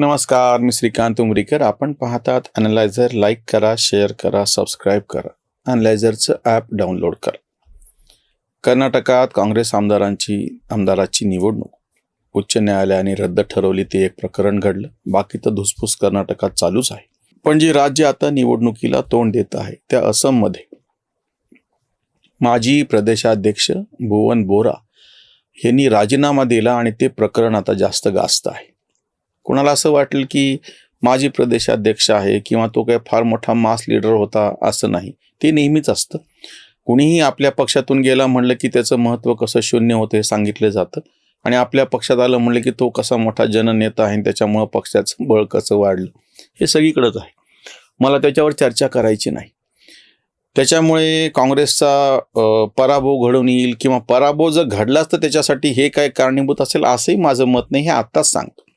नमस्कार मी श्रीकांत उमरीकर. आपण पाहतात अनलायझर लाईक करा शेअर करा सबस्क्राईब करा. अनलायझरचं ॲप डाउनलोड करा. कर्नाटकात काँग्रेस आमदारांची आमदाराची निवडणूक. उच्च न्यायालयाने रद्द ठरवली ते एक प्रकरण घडलं. बाकी तर धुसफूस कर्नाटकात चालूच आहे. पण जे राज्य आता निवडणुकीला तोंड देत आहे त्या असममध्ये. माजी प्रदेशाध्यक्ष भुवन बोरा यांनी राजीनामा दिला आणि ते प्रकरण आता जास्त गाजत आहे. कोणाला असं वाटेल की माजी प्रदेशाध्यक्ष आहे किंवा तो काही फार मोठा मास लीडर होता असं नाही. ते नेहमीच असतं. कुणीही आपल्या पक्षातून गेला म्हणलं की त्याचं महत्त्व कसं शून्य होतं हे सांगितलं जातं. आणि आपल्या पक्षात आलं म्हणलं की तो कसा मोठा जननेता आहे आणि त्याच्यामुळं पक्षाचं बळ कसं वाढलं. हे सगळीकडंच आहे. मला त्याच्यावर चर्चा करायची नाही. त्याच्यामुळे काँग्रेसचा पराभव घडून येईल किंवा पराभव जर घडलाच तर त्याच्यासाठी हे काय कारणीभूत असेल असंही माझं मत नाही हे आत्ताच सांगतो.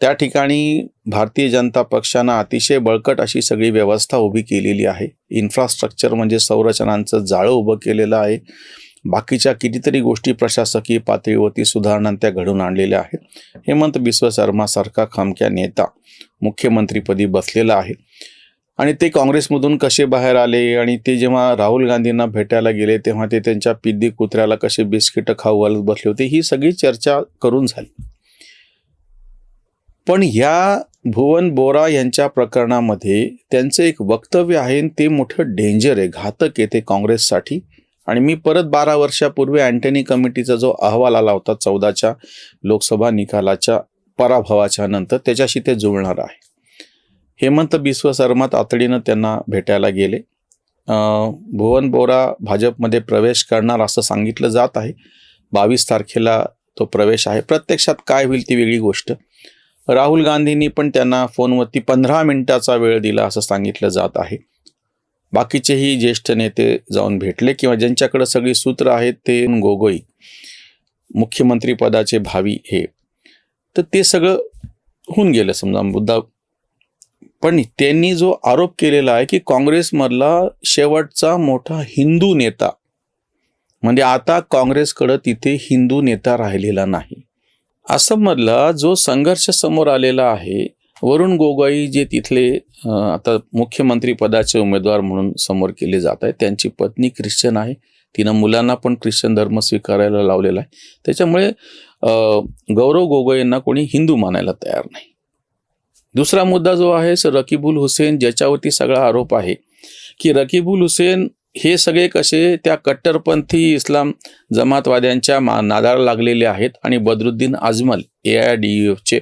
त्या ठिकाणी भारतीय जनता पक्षानं अतिशय बळकट अशी सगळी व्यवस्था उभी केलेली आहे. इन्फ्रास्ट्रक्चर म्हणजे संरचनांचं जाळं उभं केलेलं आहे. बाकीच्या कितीतरी गोष्टी प्रशासकीय पातळीवरती सुधारणा त्या घडून आणलेल्या आहेत. हेमंत बिस्व शर्मासारखा खामक्या नेता मुख्यमंत्रीपदी बसलेला आहे. आणि ते काँग्रेसमधून कसे बाहेर आले आणि ते जेव्हा राहुल गांधींना भेटायला गेले तेव्हा ते त्यांच्या पिद्दी कुत्र्याला कसे बिस्किटं खाऊ घालत बसले होते ही सगळी चर्चा करून झाली. पण ह्या भुवन बोरा यांच्या प्रकरणामध्ये त्यांचं एक वक्तव्य आहे आणि ते मोठं डेंजर आहे घातक आहे ते काँग्रेससाठी. आणि मी परत बारा वर्षापूर्वी अँटनी कमिटीचा जो अहवाल आला होता चौदाच्या लोकसभा निकालाच्या पराभवाच्या नंतर त्याच्याशी ते जुळणार आहे. हेमंत बिस्व शर्मा तातडीनं त्यांना भेटायला गेले. भुवन बोरा भाजपमध्ये प्रवेश करणार असं सांगितलं जात आहे. बावीस तारखेला तो प्रवेश आहे. प्रत्यक्षात काय होईल ती वेगळी गोष्ट. राहुल गांधींनी पण त्यांना फोनवरती पंधरा मिनिटाचा वेळ दिला असं सांगितलं जात आहे. बाकीचेही ज्येष्ठ नेते जाऊन भेटले किंवा ज्यांच्याकडे सगळी सूत्र आहेत ते गोगोई मुख्यमंत्री पदाचे भावी हे. तर ते सगळं होऊन गेलं समजा मुद्दा. पण त्यांनी जो आरोप केलेला आहे की काँग्रेसमधला शेवटचा मोठा हिंदू नेता म्हणजे आता काँग्रेसकडं तिथे हिंदू नेता राहिलेला नाही. आसाममधला जो संघर्ष समोर आलेला आहे वरुण गोगोई जे तिथले आता मुख्यमंत्री पदाचे उमेदवार म्हणून समोर केले जात आहेत त्यांची पत्नी ख्रिश्चन आहे. तिनं मुलांना पण ख्रिश्चन धर्म स्वीकारायला लावलेला आहे. त्याच्यामुळे गौरव गौरव गोगोईंना कोणी हिंदू मानायला तयार नाही. दुसरा मुद्दा जो आहे सर रकीबुल हुसेन ज्याच्यावरती सगळा आरोप आहे की रकीबुल हुसेन हे सगळे कसे त्या कट्टरपंथी इस्लाम जमातवाद्यांच्या मा नादाला लागलेले आहेत आणि Badruddin Ajmal A I D एफचे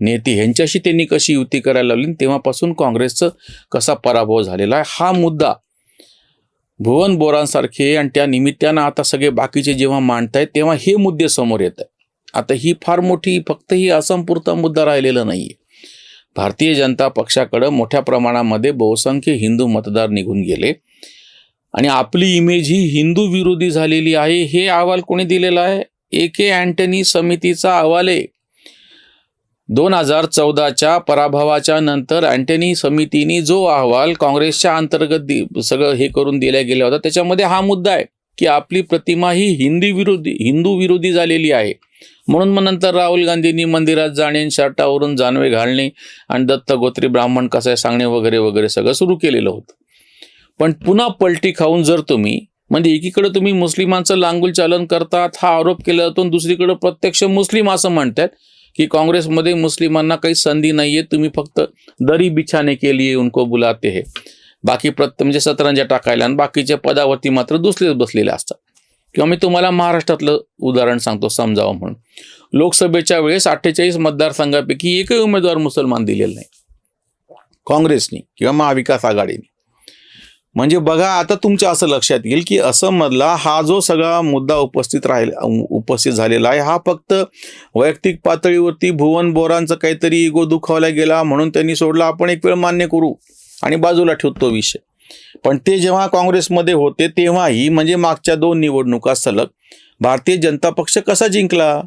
नेते ह्यांच्याशी त्यांनी कशी युती करायला लावली? तेव्हापासून काँग्रेसचं कसा पराभव झालेला आहे? हा मुद्दा भुवन बोरांसारखे आणि त्या निमित्तानं आता सगळे बाकीचे जेव्हा मांडतायत तेव्हा हे मुद्दे समोर येत आहेत. आता ही फार मोठी फक्त ही असंपुरता मुद्दा राहिलेला नाही आहे भारतीय जनता पक्षाकडं मोठ्या प्रमाणामध्ये बहुसंख्य हिंदू मतदार निघून गेले. आणि आपली इमेज ही हिंदू विरोधी झालेली आहे हे अहवाल कोणी दिलेला आहे? ए. के. अँटनी समितीचा अहवाल आहे. दोन हजार चौदाच्या पराभवाच्या नंतर अँटनी समितीने जो अहवाल काँग्रेसच्या अंतर्गत दि सगळं हे करून दिला गेला होता त्याच्यामध्ये हा मुद्दा आहे की आपली प्रतिमा ही हिंदी विरोधी हिंदू विरोधी झालेली आहे. म्हणून मग नंतर राहुल गांधींनी मंदिरात जाणे शर्टावरून जानवे घालणे आणि दत्त गोत्री ब्राह्मण कसं आहे सांगणे वगैरे वगैरे सगळं सुरू केलेलं होतं. पण पुन्हा पलटी खाऊन जर तुम्ही म्हणजे एकीकडे तुम्ही मुस्लिमांचं लांगुल चालन करतात हा आरोप केला जातो दुसरीकडे प्रत्यक्ष मुस्लिम असं म्हणतात की काँग्रेसमध्ये मुस्लिमांना काही संधी नाहीये तुम्ही फक्त दरी बिछाने केली उनको बुलाते हे. बाकी प्रत्य म्हणजे सतरंजा टाकायला आणि बाकीच्या पदावरती मात्र दुसरेच बसलेले असतात. किंवा मी तुम्हाला महाराष्ट्रातलं उदाहरण सांगतो समजावं म्हणून. लोकसभेच्या वेळेस अठ्ठेचाळीस मतदारसंघापैकी एकही उमेदवार मुसलमान दिलेला नाही. काँग्रेसनी किंवा महाविकास आघाडीने. म्हणजे बघा आता तुमच्या असं लक्षात येईल की असममधला हा जो सगळा मुद्दा उपस्थित राहील उपस्थित झालेला आहे हा फक्त वैयक्तिक पातळीवरती भुवन बोरांचं काहीतरी इगो दुखावला गेला म्हणून त्यांनी सोडला आपण एक वेळ मान्य करू आणि बाजूला ठेवतो विषय. पण ते जेव्हा काँग्रेसमध्ये होते तेव्हाही म्हणजे मागच्या दोन निवडणुका सलग भारतीय जनता पक्ष कसा जिंकला?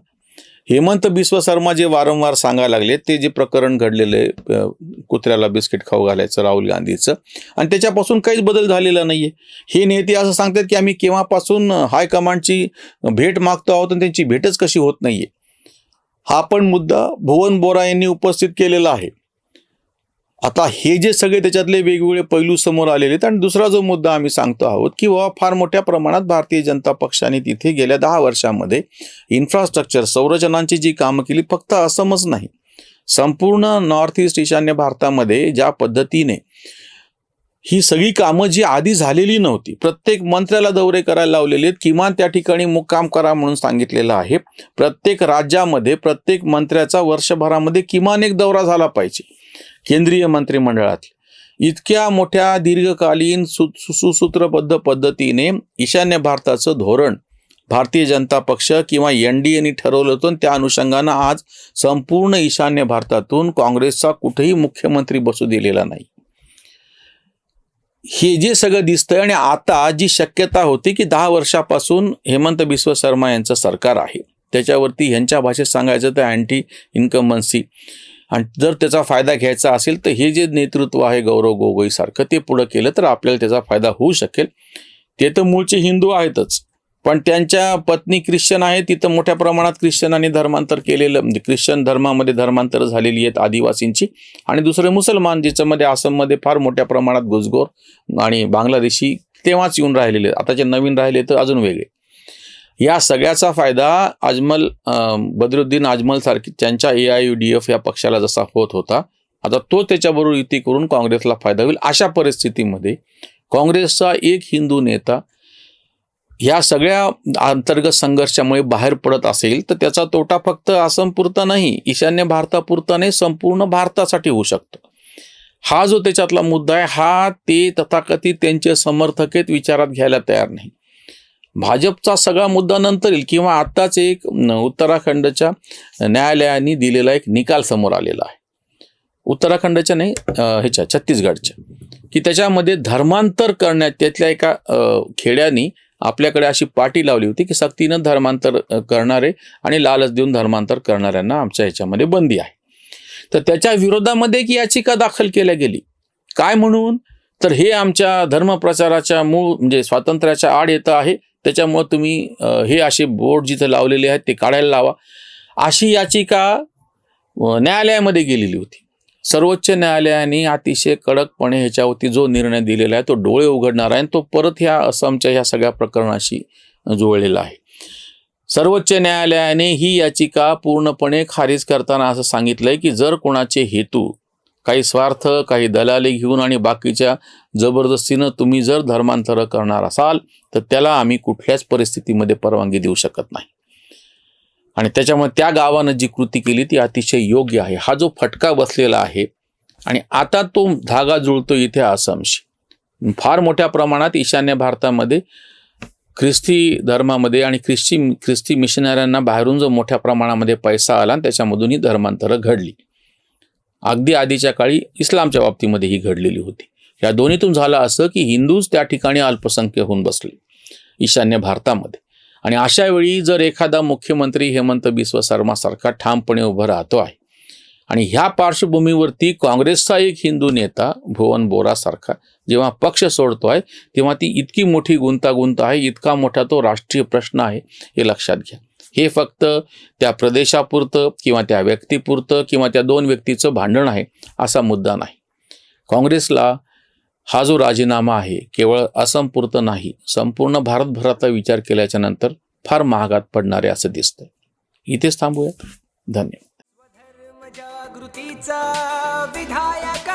हेमंत बिस्व शर्मा जे वारंवार सांगायला लागले ते जे प्रकरण घडलेलं आहे कुत्र्याला बिस्किट खाऊ घालायचं राहुल गांधीचं आणि त्याच्यापासून काहीच बदल झालेला नाहीये. हे नेते असं सांगतात की आम्ही केव्हापासून हायकमांडची भेट मागतो आहोत आणि त्यांची भेटच कशी होत नाहीये. हा पण मुद्दा भुवन बोरा यांनी उपस्थित केलेला आहे. आता हे जे सगळे त्याच्यातले वेगवेगळे पैलू समोर आलेले आहेत आणि दुसरा जो मुद्दा आम्ही सांगतो आहोत की बाबा फार मोठ्या प्रमाणात भारतीय जनता पक्षाने तिथे गेल्या दहा वर्षामध्ये इन्फ्रास्ट्रक्चर संरचनांची जी कामं केली फक्त असमच नाही. संपूर्ण नॉर्थ ईस्ट ईशान्य भारतामध्ये ज्या पद्धतीने ही सगळी कामं जी आधी झालेली नव्हती प्रत्येक मंत्र्याला दौरे करायला लावलेले आहेत किमान त्या ठिकाणी मुक्काम करा म्हणून सांगितलेलं आहे. प्रत्येक राज्यामध्ये प्रत्येक मंत्र्याचा वर्षभरामध्ये किमान एक दौरा झाला पाहिजे. केंद्रीय मंत्रिमंडळात इतक्या मोठ्या दीर्घकालीन सु सुसूत्रबद्ध पद्धतीने ईशान्य भारताचं धोरण भारतीय जनता पक्ष किंवा एन डी एनी ठरवलं होतं. त्या अनुषंगानं आज संपूर्ण ईशान्य भारतातून काँग्रेसचा कुठेही मुख्यमंत्री बसू दिलेला नाही. हे जे सगळं दिसतंय आणि आता जी शक्यता होती की दहा वर्षापासून हेमंत बिस्व शर्मा यांचं सरकार आहे. त्याच्यावरती ह्यांच्या भाषेत सांगायचं तर अँटी इन्कमन्सी आणि जर त्याचा फायदा घ्यायचा असेल तर हे जे नेतृत्व आहे गौरव गोगोईसारखं ते पुढं केलं तर आपल्याला त्याचा फायदा होऊ शकेल. ते तर मूळचे हिंदू आहेतच. पण त्यांच्या पत्नी ख्रिश्चन आहे तिथं मोठ्या प्रमाणात ख्रिश्चनांनी धर्मांतर केलेलं म्हणजे ख्रिश्चन धर्मामध्ये धर्मांतर झालेली आहेत आदिवासींची. आणि दुसरे मुसलमान ज्याच्यामध्ये आसाममध्ये फार मोठ्या प्रमाणात गुजगोर आणि बांगलादेशी तेव्हाच येऊन राहिलेले आहेत. आता जे नवीन राहिले तर अजून वेगळे. या सगळ्याचा फायदा अजमल बदरुद्दीन अजमल सारखी त्यांच्या A I U D F या पक्षाला जसा होत होता आता तो त्याच्याबरोबर युती करून काँग्रेसला फायदा होईल अशा परिस्थितीमध्ये काँग्रेसचा एक हिंदू नेता ह्या सगळ्या अंतर्गत संघर्षामुळे बाहेर पडत असेल तर त्याचा तोटा फक्त आसामपुरता नाही ईशान्य भारतापुरता नाही संपूर्ण भारतासाठी होऊ शकतो. हा जो त्याच्यातला मुद्दा आहे हा ते तथाकथित त्यांचे समर्थक आहेत विचारात घ्यायला तयार नाही भाजपचा सगळा मुद्दा नंतर येईल किंवा आत्ताच एक उत्तराखंडच्या न्यायालयाने दिलेला एक निकाल समोर आलेला आहे. उत्तराखंडच्या नाही ह्याच्या छत्तीसगडच्या. की त्याच्यामध्ये धर्मांतर करण्यात त्यातल्या एका खेड्यानी आपल्याकडे अशी पाटी लावली होती की सक्तीनं धर्मांतर करणारे आणि लालच देऊन धर्मांतर करणाऱ्यांना आमच्या ह्याच्यामध्ये बंदी आहे. तर त्याच्या विरोधामध्ये एक याचिका दाखल केल्या गेली. काय म्हणून? तर हे आमच्या धर्मप्रचाराच्या मूळ म्हणजे स्वातंत्र्याच्या आड येतं आहे. त्याच्यामुळं तुम्ही हे असे बोर्ड जिथं लावलेले आहेत ते काढायला लावा. अशी याचिका न्यायालयामध्ये गेलेली होती. सर्वोच्च न्यायालयाने अतिशय कडकपणे ह्याच्यावरती जो निर्णय दिलेला आहे तो डोळे उघडणार आहे आणि तो परत ह्या असमच्या ह्या सगळ्या प्रकरणाशी जुळलेला आहे. सर्वोच्च न्यायालयाने ही याचिका पूर्णपणे खारिज करताना असं सांगितलंय की जर कोणाचे हेतू काही स्वार्थ काही दलाली घेऊन आणि बाकीच्या जबरदस्तीनं तुम्ही जर धर्मांतर करणार असाल तर त्याला आम्ही कुठल्याच परिस्थितीमध्ये परवानगी देऊ शकत नाही. आणि त्याच्यामुळे त्या गावानं जी कृती केली ती अतिशय योग्य आहे. हा जो फटका बसलेला आहे आणि आता तो धागा जुळतो इथे आसामशी. फार मोठ्या प्रमाणात ईशान्य भारतामध्ये ख्रिस्ती धर्मामध्ये आणि ख्रिस्ती ख्रिस्ती मिशनऱ्यांना बाहेरून जो मोठ्या प्रमाणामध्ये पैसा आला आणि त्याच्यामधून ही धर्मांतरं घडली. अगदी आधीच्या काळी इस्लामच्या बाबतीमध्ये ही घडलेली होती. या दोन्हीतून झालं असं की हिंदूच त्या ठिकाणी अल्पसंख्य होऊन बसले ईशान्य भारतामध्ये. आणि अशा वेळी जर एखादा मुख्यमंत्री हेमंत बिस्व शर्मासारखा ठामपणे उभं राहतो आहे आणि ह्या पार्श्वभूमीवरती काँग्रेसचा एक हिंदू नेता भुवन बोरासारखा जेव्हा पक्ष सोडतो आहे तेव्हा ती इतकी मोठी गुंतागुंत आहे इतका मोठा तो राष्ट्रीय प्रश्न आहे हे लक्षात घ्या. हे फक्त त्या प्रदेशापुरतं किंवा त्या व्यक्तीपुरतं किंवा त्या दोन व्यक्तीचं भांडण आहे असा मुद्दा नाही. काँग्रेसला हा जो राजीनामा आहे केवळ असंपूर्तं नाही संपूर्ण भारतभराचा विचार केल्याच्यानंतर फार महागात पडणारे असं दिसतंय. इथेच थांबूयात. धन्यवाद. विधायक